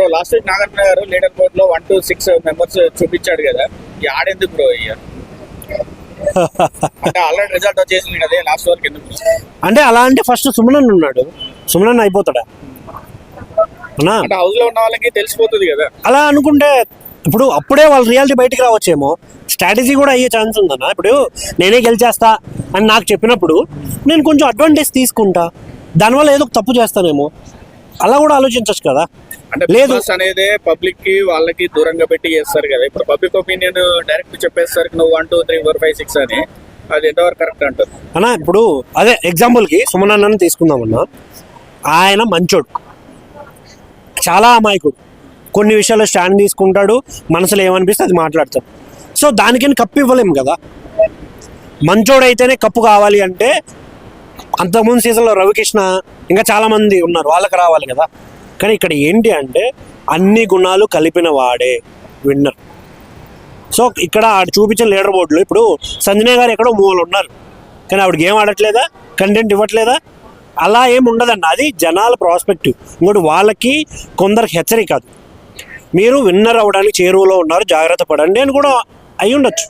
Bro last week Nagarjuna గారు leader బోర్డ్లో one two six members చూపించాడు కదా. ఈ ఆడేందుకు బ్రో ఇక అంటే ఆల్రెడీ రిజల్ట్ వచ్చేసింది కదా లాస్ట్ వరకు ఎందుకు అంటే అలా అంటే ఫస్ట్ సుమనన్ ఉన్నాడు. సుమనన్ అయిపోతాడా? అంటే హౌస్లో ఉన్న వాళ్ళకి తెలిసిపోతుంది కదా. అలా అనుకుంటే ఇప్పుడు అప్పుడే వాళ్ళ రియాలిటీ బయటికి రావచ్చేమో. స్ట్రాటజీ కూడా అయ్యే ఛాన్స్ ఉందన్న? ఇప్పుడు నేనే గెలిచేస్తా అని నాకు చెప్పినప్పుడు నేను కొంచెం అడ్వాంటేజ్ తీసుకుంటా. దానివల్ల ఏదో ఒక తప్పు చేస్తానేమో. అలా కూడా ఆలోచించవచ్చు కదా? అంటే లేదు. అనేది పబ్లిక్కి వాళ్ళకి దూరంగా పెట్టి చేస్తారు కదా. ఇప్పుడు పబ్లిక్ ఒపీనియన్ డైరెక్ట్ చెప్పేసరికి నువ్వు one two three four five six అని అది ఎంతవరకు కరెక్ట్ అంటారు? అన్న ఇప్పుడు అదే ఎగ్జాంపుల్కి సుమన్ అన్నని తీసుకుందామన్నా ఆయన మంచోడు. చాలా అమాయకుడు. కొన్ని విషయాల్లో స్టాండ్ తీసుకుంటాడు మనసులో ఏమనిపిస్తే అది మాట్లాడతాడు. సో దానికని కప్పు ఇవ్వలేం కదా? మంచోడైతేనే కప్పు కావాలి అంటే అంతకుముందు సీజన్లో రవికృష్ణ ఇంకా చాలామంది ఉన్నారు వాళ్ళకి రావాలి కదా. కానీ ఇక్కడ ఏంటి అంటే అన్ని గుణాలు కలిపిన వాడే విన్నర్. సో ఇక్కడ ఆడ చూపించిన లీడర్ బోర్డులో ఇప్పుడు సంజనయ్య గారు ఎక్కడో మూవలు ఉన్నారు. కానీ ఆవిడ గేమ్ ఆడట్లేదా? కంటెంట్ ఇవ్వట్లేదా? అలా ఏం ఉండదండి. అది జనాల ప్రాస్పెక్టివ్ ఇంకోటి వాళ్ళకి కొందరికి హెచ్చరిక కాదు. మీరు విన్నర్ అవ్వడానికి చేరువలో ఉన్నారు జాగ్రత్త పడండి అని కూడా అయి ఉండొచ్చు